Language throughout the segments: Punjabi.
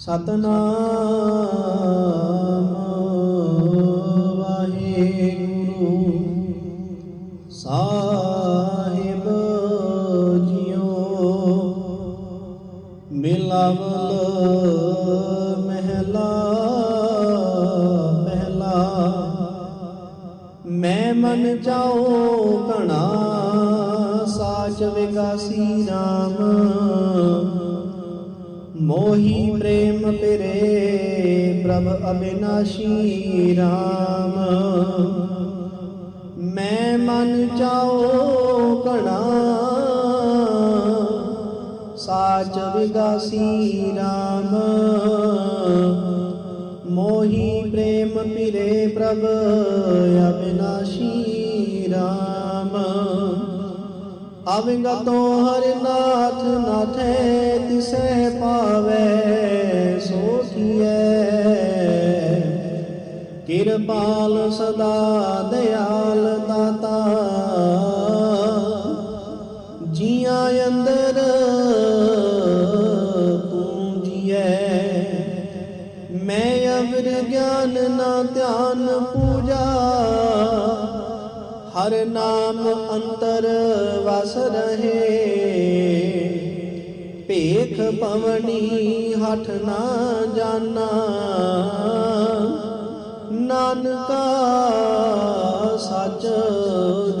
ਸਤਨਾਮ ਵਾਹਿਗੁਰੂ ਸਾਹਿਬ ਜੀਓ ਮਿਲਾਵਲ ਮਹਿਲਾ ਪਹਿਲਾ ਮੈਂ ਮਨ ਜਾਉ ਕਣਾ ਸਾਚ ਵਿਗਾਸੀ RAM ਮੋਹੀ ਪ੍ਰੇਮ ਪਿਰੇ ਪ੍ਰਭ ਅਬਿਨਾਸ਼ੀ RAM ਮੈਂ ਮਨ ਚਾਓ ਕਣਾ ਸਾਚ ਵਿਗਾਸੀ RAM ਮੋਹੀ ਪ੍ਰੇਮ ਪਿਰੇ ਪ੍ਰਭ ਅਬਿਨਾਸ਼ੀ RAM ਅਵਿੰਗਤੋ ਹਰਿ ਨਾਥ ਨਾਥੈ ਤਿਸੈ ਪਾਵੈ ਸੋਖੀਐ ਕਿਰਪਾਲ ਸਦਾ ਦਿਆਲ ਦਾਤਾ। ਜੀਆਂ ਅੰਦਰ ਪੂਜੀਐ ਮੈਂ ਅਵਰ ਗਿਆਨ ਨਾ ਧਿਆਨ ਪੂਜਾ। ਹਰ ਨਾਮ ਅੰਤਰ ਵਸ ਰਹੇ। ਭੇਖ ਪਵਨੀ ਹਠ ਨਾ ਜਾਣਾ ਨਾਨਕਾ ਸੱਚ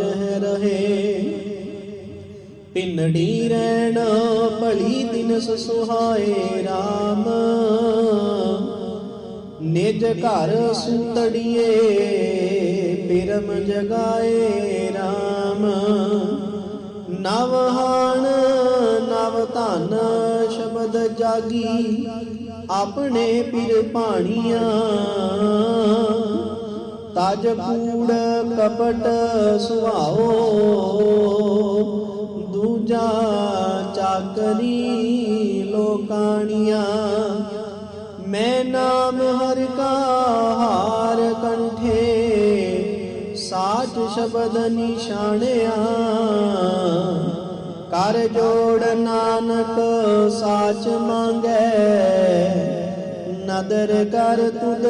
ਗਹਿ ਰਹੇ। ਪਿੰਨੜੀ ਰਹਿਣ ਭਲੀ ਦਿਨਸ ਸੁਹਾਏ RAM ਨਿਜ ਘਰ ਸੁਤੜੀਏ, ਪਿਰਮ ਜਗਾਏ RAM ਨਵ ਹਾਣ, ਨਵ ਧਨ ਸ਼ਬਦ ਜਾਗੀ, ਆਪਣੇ ਪਿਰ ਪਾਣੀਆਂ ਤਜ ਕੂੜ ਕਪਟ ਸੁਹਾਓ, ਦੂਜਾ ਚਾਕਰੀ ਲੋਕਾਣੀਆਂ। ਸ਼ਬਦ ਨਿਸ਼ਾਨਿਆ। ਕਰ ਜੋੜ ਨਾਨਕ ਸਾਚ ਮੰਗੈ। ਨਦਰ ਕਰ ਤੁਧ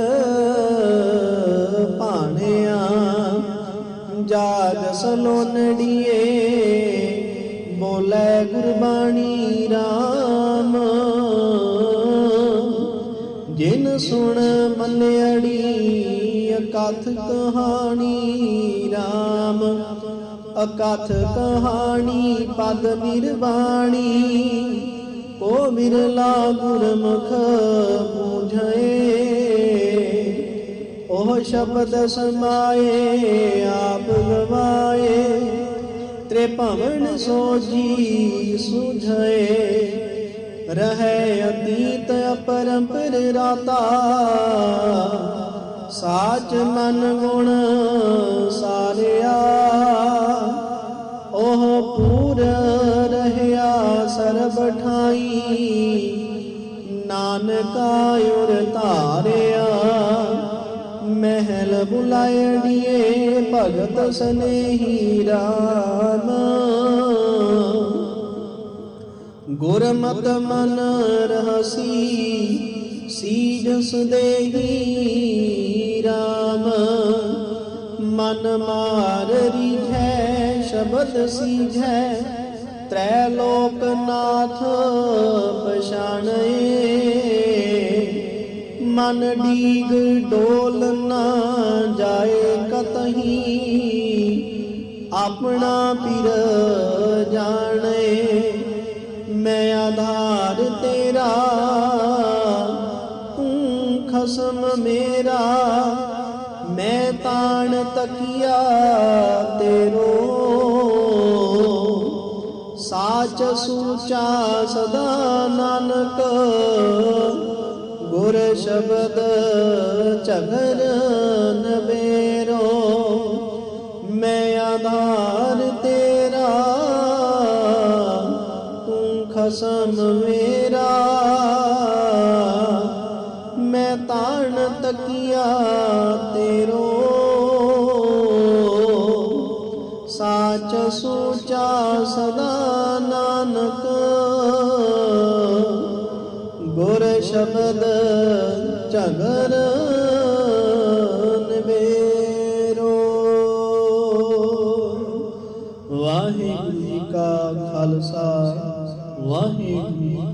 ਭਾਣਿਆ। ਜਾਗ ਸਲੋਨੜੀਏ ਬੋਲੇ ਗੁਰਬਾਣੀ RAM ਜਿਨ ਸੁਣ ਮਨੜੀ ਅਕਥ ਕਹਾਣੀ RAM ਅਕਥ ਕਹਾਣੀ ਪਦ ਨਿਰਵਾਣੀ, ਕੋ ਵਿਰਲਾ ਗੁਰਮੁਖ ਬੂਝੇ ਉਹ ਸ਼ਬਦ ਸਮਾਏ, ਆਪ ਗਵਾਏ ਤ੍ਰਿਭਵਨ ਸੋਜੀ ਸੁਝਏ ਰਹੇ ਅਤੀਤ ਅਪਰੰਪਰ ਰਾਤਾ ਸਾਚ ਮਨ ਗੁਣ ਸਾਰਿਆ ਉਹ ਪੂਰ ਰਹਿਆ ਸਰਬ ਠਾਈ ਨਾਨਕਾ ਉਰ ਧਾਰਿਆ ਮਹਿਲ ਬੁਲਾਇੜੀਏ ਭਗਤ ਸਨੇਹੀ ਰਾਮ ਗੁਰਮਤ ਮਨ ਰਹਸੀ ਸੀਜ ਸੁਦੇਹੀ RAM ਮਨ ਮਾਰ ਰੀਝੈ ਸ਼ਬਦ ਸੀਝੈ ਤ੍ਰੈ ਲੋਕ ਨਾਥ ਪਛਾਣਏ ਮਨ ਡੀਗ ਡੋਲ ਨਾ ਜਾਏ ਕਤਹੀ, ਆਪਣਾ ਪਿਰ ਜਾਣੇ। ਮੈਂ ਆਧਾਰ ਤੇਰਾ, ਤੂੰ ਖਸਮ ਮੇਰਾ। ਮੈਂ ਤਾਣ ਤਕੀਆ ਤੇਰੋ। ਸਾਚ ਸੂਚਾ ਸਦਾ ਨਾਨਕ, ਗੁਰ ਸ਼ਬਦ ਚਗਰ ਨਵੇਰੋ। ਮੈਂ ਆਧਾਰ ਤੂੰ ਮੇਰਾ। ਮੈਂ ਤਾਣ ਤਕੀਆ ਤੇਰੋ। ਸਾਚ ਸੂਚਾ ਸਦਾ ਨਾਨਕ। ਗੁਰ ਸ਼ਬਦ ਝਗਰ ਨਿਬੇਰੋ ਵਾਹਿਗੁਰੂ ਜੀ ਕਾ ਖਾਲਸਾ। ਵਾਹਿਗੁਰੂ ਜੀ ਕੀ ਫਤਿਹ